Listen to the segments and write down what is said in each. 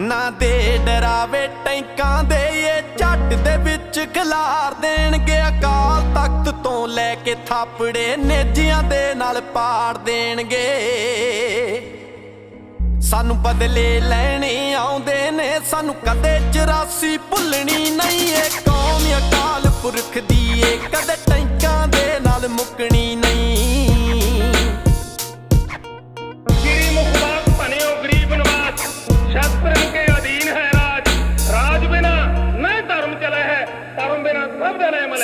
ਨਾ ਦੇ ਡਰਾਵੇ ਟੈਂਕਾਂ ਦੇ, ਇਹ ਛੱਟ ਦੇ ਵਿੱਚ ਖਲਾਰ ਦੇਣਗੇ ਅਕਾਲ ਤਖਤ ਤੋਂ ਲੈ ਕੇ ਥਾਪੜੇ ਨੇਜੀਆਂ ਦੇ ਨਾਲ ਪਾੜ ਦੇਣਗੇ। ਸਾਨੂੰ ਬਦਲੇ ਲੈਣੇ ਆਉਂਦੇ ਨੇ, ਸਾਨੂੰ ਕਦੇ 84 ਭੁੱਲਣੀ ਨਹੀਂ। ਏ ਕੌਮ ਅਕਾਲ ਪੁਰਖ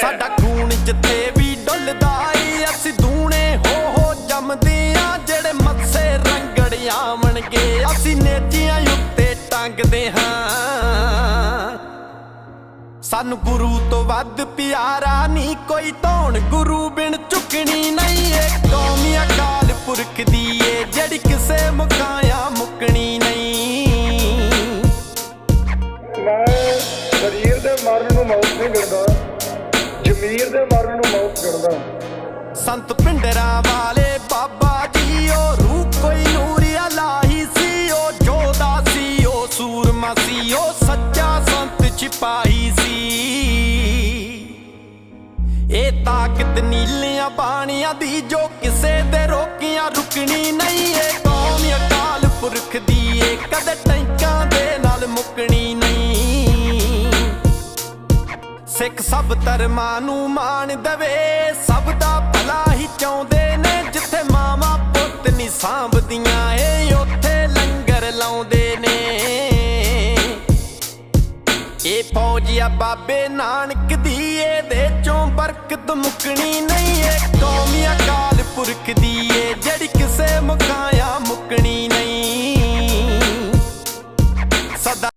ਸਾਡਾ ਖੂਨ ਜਿੱਥੇ ਵੀ ਡੁੱਲਦਾ ਈ ਅਸੀਂ ਦੂਣੇ ਹੋ ਹੋ ਜੰਮਦੇ ਆ ਜਿਹੜੇ ਮੱਸੇ ਰੰਗੜ ਆਵਣਗੇ। ਅਸੀਂ ਨੇਤੀਆਂ ਉੱਤੇ ਟੰਗਦੇ ਹਾਂ। ਸਾਨੂੰ ਗੁਰੂ ਤੋਂ ਵੱਧ ਪਿਆਰਾ ਨਹੀਂ ਕੋਈ ਧੌਣ ਗੁਰੂ ਬਿਨ ਝੁਕਣੀ ਨਹੀਂ। ਏ ਕੌਮੀ ਅਕਾਲ ਪੁਰਖ ਦੀ ਏ ਜਿਹੜੀ ਕਿਸੇ ਮੁਕਾਇਆ ਮੁਕਣੀ ਨਹੀਂ। ਮੈਂ ਸਰੀਰ ਦੇ ਮਰਨ ਨੂੰ ਮੌਤ ਨਹੀਂ ਗਿਣਦਾ ਜ਼ਮੀਰ ਦੇ ਮਰਨ ਨੂੰ ਮੌਤ ਗਿਣਦਾ ਸੰਤ ਪਿੰਡਰਾਂ ਵਾਲੇ ਬਾਬਾ ਜੀ, ਉਹ ਰੂਹ ਕੋਈ ਨੂਰੀ ਲਾਹੀ ਸੀ, ਉਹ ਜੋਦਾ ਸੀ, ਉਹ ਸੂਰਮਾ ਸੀ, ਉਹ ਸੱਚਾ ਸੰਤ ਸਿਪਾਹੀ ਸੀ। ਇਹ ਤਾਕਤ ਨੀਲੀਆਂ ਬਾਣੀਆਂ ਦੀ ਜੋ ਕਿਸੇ ਦੇ ਰੋਕੀਆਂ ਰੁਕਣੀ ਨਹੀਂ ਏ ਕੌਮ ਅਕਾਲ ਪੁਰਖ ਦੀ ਸਿੱਖ ਸਭ ਧਰਮਾਂ ਨੂੰ ਮਾਣ ਦੇਵੇ। ਸਭ ਦਾ ਭਲਾ ਹੀ ਚਾਹੁੰਦੇ ਨੇ, ਜਿੱਥੇ ਮਾਵਾ ਪੁੱਤ ਨਹੀਂ ਸਾਂਭਦੀਆਂ ਏ ਉੱਥੇ ਲੰਗਰ ਲਾਉਂਦੇ ਨੇ। ਇਹ ਫੌਜੀਆ ਬਾਬੇ ਨਾਨਕ ਦੀ, ਇਹਦੇ ਚੋਂ ਬਰਕਤ ਮੁਕਣੀ ਨਹੀਂ ਏ